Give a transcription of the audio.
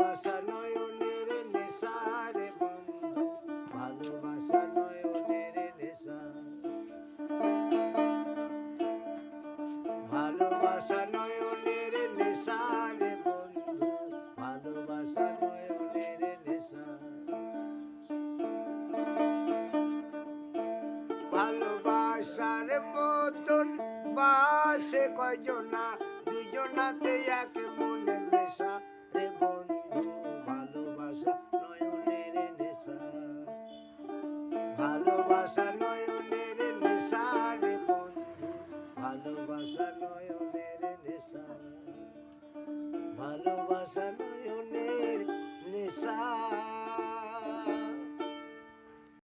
ভালোবাসা নয়নের নেশারে বন্ধু, ভালোবাসা নয়নের নেশা। ভালোবাসা নয়নের নেশারে বন্ধু, ভালোবাসা নয়নের নেশা। ভালোবাসার মতন বাসে কয়জনা দুজনাতে এক ভালোবাসা নয়নের নিশা বন্ধু ভালোবাসা নয়নের নেশা ভালোবাসা নয়নের নেশা